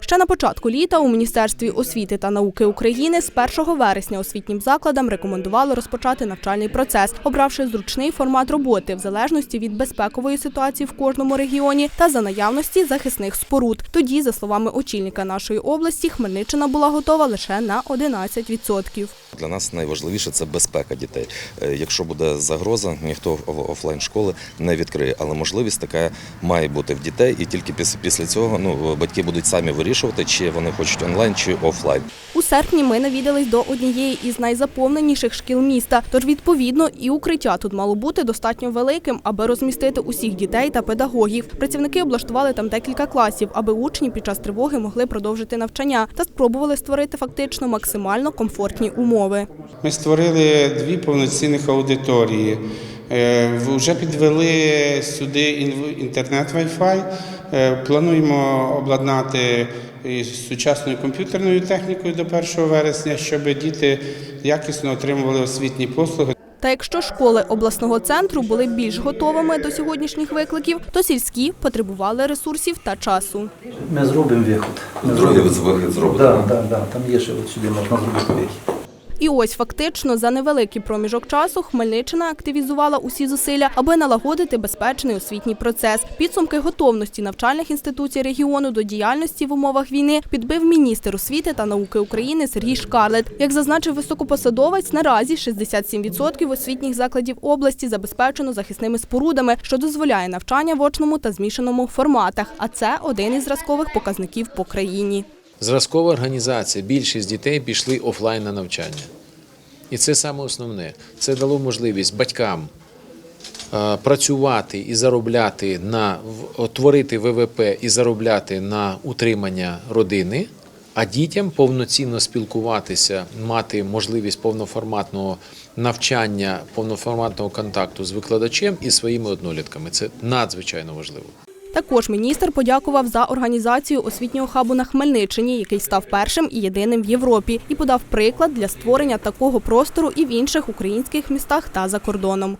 Ще на початку літа у Міністерстві освіти та науки України з 1 вересня освітнім закладам рекомендували розпочати навчальний процес, обравши зручний формат роботи в залежності від безпекової ситуації в кожному регіоні та за наявності захисних споруд. Тоді, за словами очільника нашої області, Хмельниччина була готова лише на 11%. Для нас найважливіше це безпека дітей. Е, Якщо буде загроза, ніхто в- офлайн школи не відкриє. Але можливість така має бути в дітей, і тільки піс- після цього ну батьки будуть самі вирішувати, чи вони хочуть онлайн чи офлайн. У серпні ми навідались до однієї із найзаповненіших шкіл міста. Тож, відповідно, і укриття тут мало бути достатньо великим, аби розмістити усіх дітей та педагогів. Працівники облаштували там декілька класів, аби учні під час тривоги могли продовжити навчання та спробували створити фактично максимально комфортні умови. Ми створили дві повноцінних аудиторії. Е, Вже підвели сюди інтернет Wi-Fi. Е, Плануємо обладнати сучасною комп'ютерною технікою до 1 вересня, щоб діти якісно отримували освітні послуги. Та якщо школи обласного центру були більш готовими до сьогоднішніх викликів, то сільські потребували ресурсів та часу. Ми зробимо виход. Ми Другий зробимо. вихід зробимо. Да, да, да. Там є ще от сюди можна зробити вихід. І ось фактично за невеликий проміжок часу Хмельниччина активізувала усі зусилля, аби налагодити безпечний освітній процес. Підсумки готовності навчальних інституцій регіону до діяльності в умовах війни підбив міністр освіти та науки України Сергій Шкарлет. Як зазначив високопосадовець, наразі 67% освітніх закладів області забезпечено захисними спорудами, що дозволяє навчання в очному та змішаному форматах. А це один із зразкових показників по країні. Зразкова організація, більшість дітей пішли офлайн на навчання. І це саме основне. Це дало можливість батькам е, працювати і заробляти на творити ВВП і заробляти на утримання родини, а дітям повноцінно спілкуватися, мати можливість повноформатного навчання, повноформатного контакту з викладачем і своїми однолітками. Це надзвичайно важливо. Також міністр подякував за організацію освітнього хабу на Хмельниччині, який став першим і єдиним в Європі, і подав приклад для створення такого простору і в інших українських містах та за кордоном.